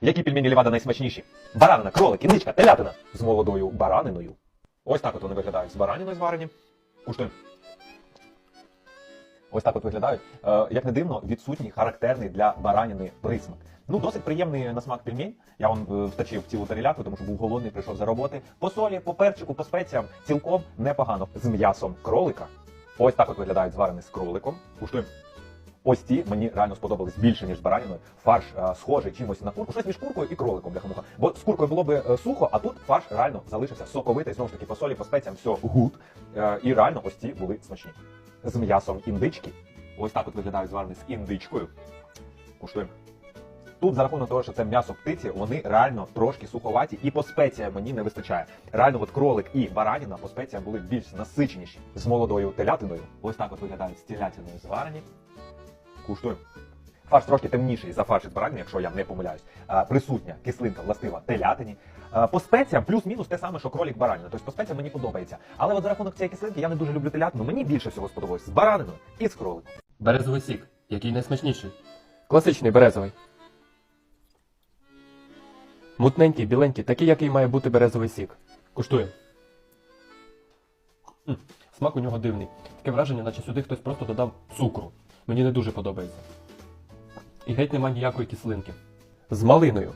пельмені Левада найсмачніші. Баранина, кролик, індичка, телятина з молодою бараниною. Ось так от вони виглядають з бараниною зварені. Куштуємо. Ось так от виглядають. Е, як не дивно, відсутній характерний для баранини присмак. Ну, досить приємний на смак пельмень. Я он е, вточив цілу тарілятку, тому що був голодний, прийшов за роботи. По солі, по перчику, по спеціям цілком непогано. З м'ясом кролика. Ось так от виглядають зварені з кроликом. Куштуємо. Ось ці мені реально сподобались більше, ніж з бараниною. Фарш е, схожий чимось на курку, щось між куркою і кроликом для хамуха. Бо з куркою було б е, сухо, а тут фарш реально залишився соковитий, знову ж таки, по солі, по спеціям, все гуд. Е, і реально ось ці були смачні. З м'ясом індички. Ось так от виглядають зварені з індичкою. Куштуємо. Тут за рахунок того, що це м'ясо птиці, вони реально трошки суховаті, і по спеціям мені не вистачає. Реально, от кролик і бараніна по спеціям були більш насиченіші з молодою телятиною. Ось так от виглядають з телятиною зварені. Куштуємо. Фарш трошки темніший за фарш із баранини, якщо я не помиляюсь. Присутня кислинка властива телятині. По спеціям плюс-мінус те саме, що кролік баранина. Тобто по спеціям мені подобається. Але от за рахунок цієї кислинки я не дуже люблю телятину. Мені більше всього сподобалось з бараниною і з кроликом. Березовий сік. Який найсмачніший? Класичний березовий. Мутненький, біленький, такий, який має бути березовий сік. Куштуємо. М, Смак у нього дивний. Таке враження, наче сюди хтось просто додав цукру. Мені не дуже подобається. І геть нема ніякої кислинки. З малиною.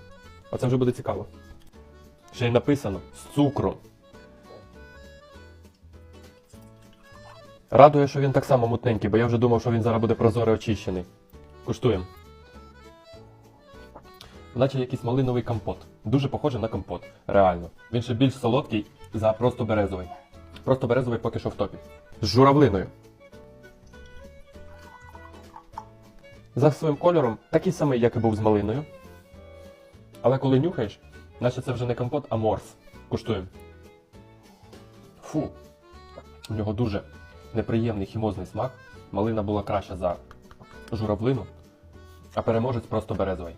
Оце вже буде цікаво. Ще й написано з цукром. Радує, що він так само мутненький, бо я вже думав, що він зараз буде прозорий очищений. Куштуємо. Наче якийсь малиновий компот. Дуже похоже на компот. Реально. Він ще більш солодкий за просто березовий. Просто березовий поки що в топі. З журавлиною. За своїм кольором такий самий, як і був з малиною. Але коли нюхаєш, наче це вже не компот, а морс. Куштуємо. Фу. У нього дуже неприємний хімозний смак. Малина була краща за журавлину, а переможець просто березовий.